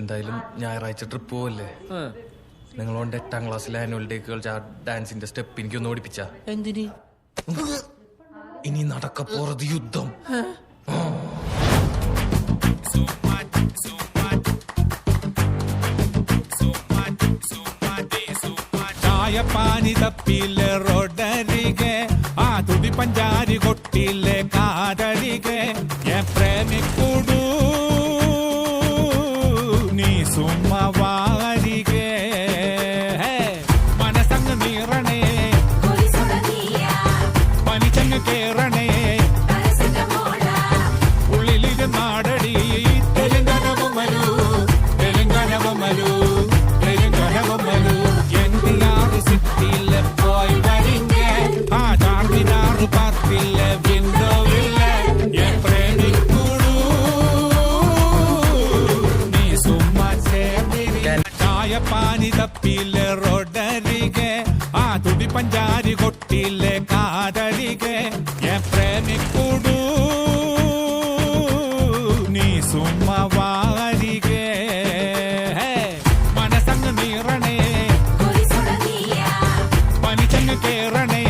എന്തായാലും ഞായറാഴ്ച ട്രിപ്പ് പോവല്ലേ? നിങ്ങളോണ്ട് എട്ടാം ക്ലാസ്സിലെ ആനുവൽ ഡേക്ക് കളിച്ച ആ ഡാൻസിന്റെ സ്റ്റെപ്പ് എനിക്കൊന്ന് ഓടിപ്പിച്ച. എന്തിന്? ഇനി നടക്കപ്പോറത് യുദ്ധം. പാനി തപ്പിലെ റോഡരികെ ആ തുടി പഞ്ചാരി കൊട്ടിലെ കാതരികെ. ആ തുടി പഞ്ചാരി കൊട്ടിലെ കാതരികെ എൻ പ്രേമിക്കൂടൂ. നീ സുമ്മ വാരികെ മനസ്സങ്ങ് നീറണേ. പനിച്ചങ്ങ് കേറണേ.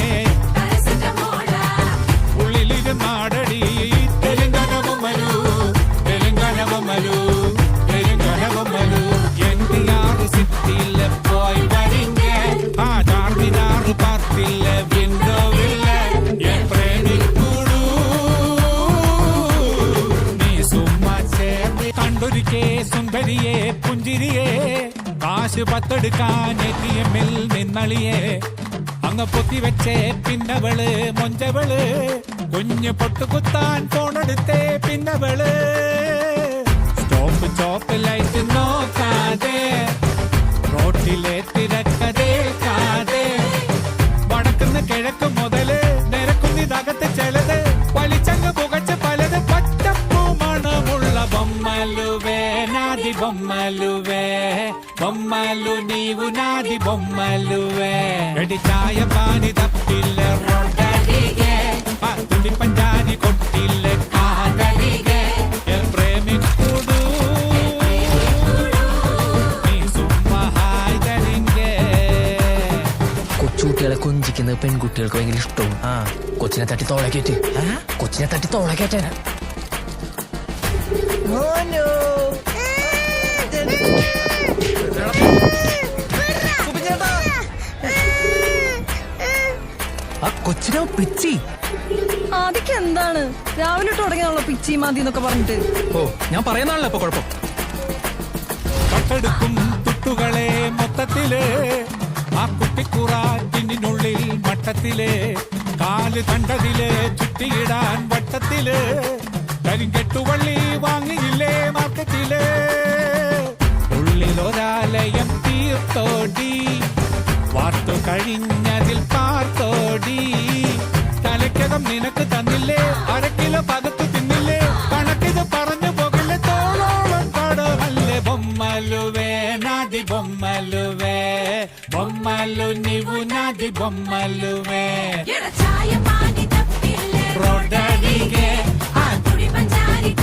സുന്ദരിയെ പുഞ്ചിരിയെ കാശ് പത്തെടുക്കാൻ എത്തിയമ്മിൽ നിന്നളിയെ. അങ്ങ് പൊത്തി വെച്ചേ പിന്നവൾ മൊഞ്ചവൾ. കുഞ്ഞ് പൊട്ടുകുത്താൻ ഫോണെടുത്തേ പിന്നവൾ. സ്റ്റോപ്പ് ചോപ്പ് ലൈറ്റ് നോക്കാതെ റോട്ടിലെ തിരക്കതേക്കാതെ ബൊമ്മലു నీవు నాది బొమ్మలువే. എടി చాయ పాని తప్పిల్ల. റോഡരികെ పంజాని కొట్టిల్ల. ഹായ്തരിങ്കേ കൊച്ചുകുട്ടികളെ കൊഞ്ചിക്കുന്നത് പെൺകുട്ടികൾക്ക് ഭയങ്കര ഇഷ്ടവും. ആ കൊച്ചിനെ തട്ടി തോളക്കേറ്റ് കൊച്ചിനെ തട്ടി തോളക്കേറ്റ കൊച്ചിനെ പിച്ചി? ആദ്യക്ക് എന്താണ് രാവിലെ തുടങ്ങിയാണല്ലോ പിച്ചി മാതി എന്നൊക്കെ പറഞ്ഞിട്ട്. ഓ ഞാൻ പറയുന്നതാണല്ലോ ഇപ്പൊ കുഴപ്പം? കട്ടെടുക്കും തുട്ടുകളെ മൊത്തത്തിൽ. ആ കുട്ടിക്കുറാറ്റിനുള്ളിൽ മട്ടത്തിലെ. കാൽ കണ്ടതിലെ ചുറ്റിയിടാൻ വട്ടത്തിൽ. കരിങ്കെട്ടുവള്ളി വാങ്ങിയില്ലേ മാർക്കറ്റിൽ. ഉള്ളിലൊരാലയം തീർത്തോടി വാർത്തു കഴിഞ്ഞതിൽ തലയ്ക്കകം നിനക്ക് തന്നില്ലേ അരക്കിലോ പകത്തു തിന്നില്ലേ കണക്കിത് പറഞ്ഞു പോകില്ലേ തോളോളം കടമല്ലേ ബൊമ്മലുവേ നാദി ബൊമ്മലുവേ బొమ్మలు నీవు నాది బొమ్మలువే రోడ్డడిగే కాదడిగే മനസ്സങ്ങ്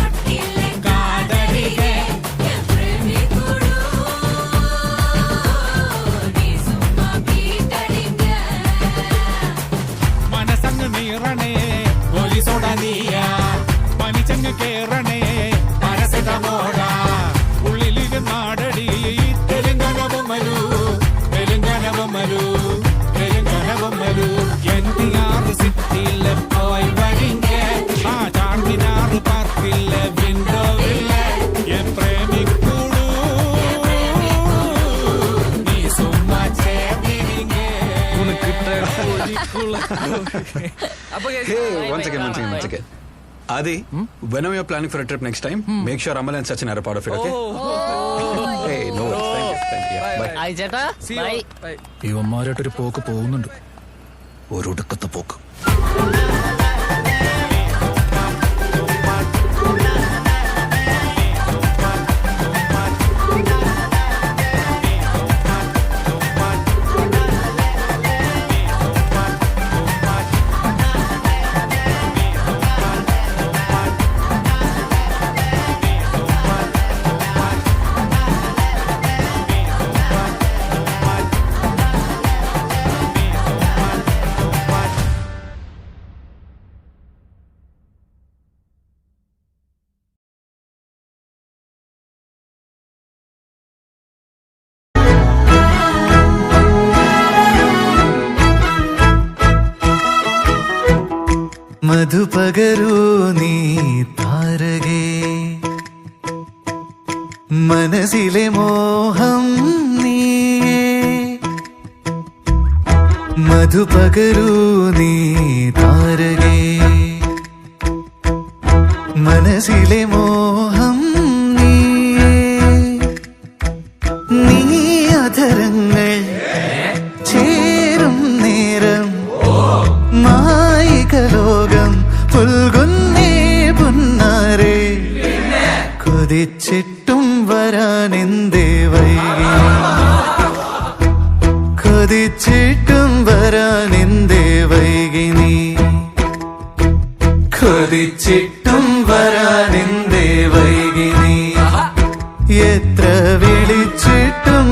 Hey, once again, once again, once again. Adi, whenever you're planning for a trip next time, make sure Amal and Sachin are a part of it, okay? Hey, no worries. Thank you. Thank you. Yeah, bye. ആയി ചേട്ടാ bye ഇവന്മാരായിട്ടൊരു പോക്ക് പോകുന്നുണ്ട് ഒരു ഒടുക്കത്തെ പോക്ക് മധുപകരൂ നീ താരകേ. മനസ്സിലെ മോഹം നീയേ. മധുപകരൂ നീ താരകേ. മനസ്സിലെ മോഹം കൊതിച്ചിട്ടും വരാൻ എന്തേ വൈകി കൊതിച്ചിട്ടും വരാൻ എന്തേ വൈകി നീ കൊതിച്ചിട്ടും വരാൻ എന്തേ വൈകി നീ എത്ര വിളിച്ചിട്ടും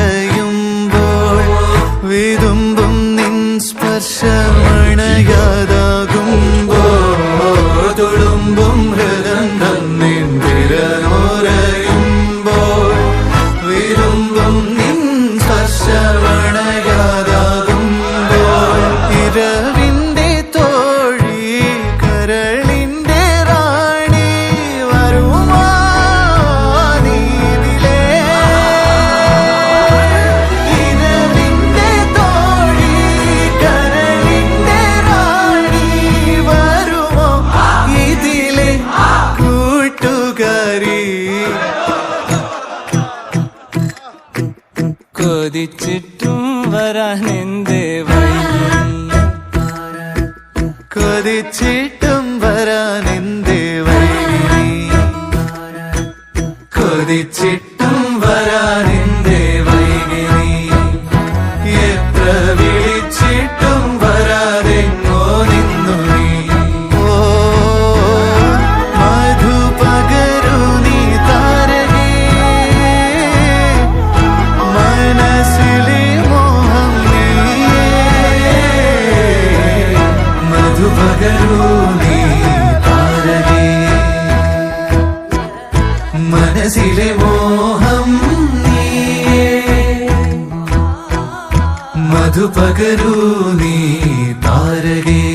തിരനുരയുമ്പോൾ വിതുമ്പും നിൻ സ്പർശമണയാതാകുമ്പോൾ കൊതിച്ചിട്ടും വരാൻ എന്തേ വൈകി കൊതിച്ചിട്ടും വരാൻ എന്തേ വൈകി കൊതിച്ചിട്ടും വരാൻ മനസ്സിലെ മോഹം നീയേ. മധുപകരൂ നീ താരകേ.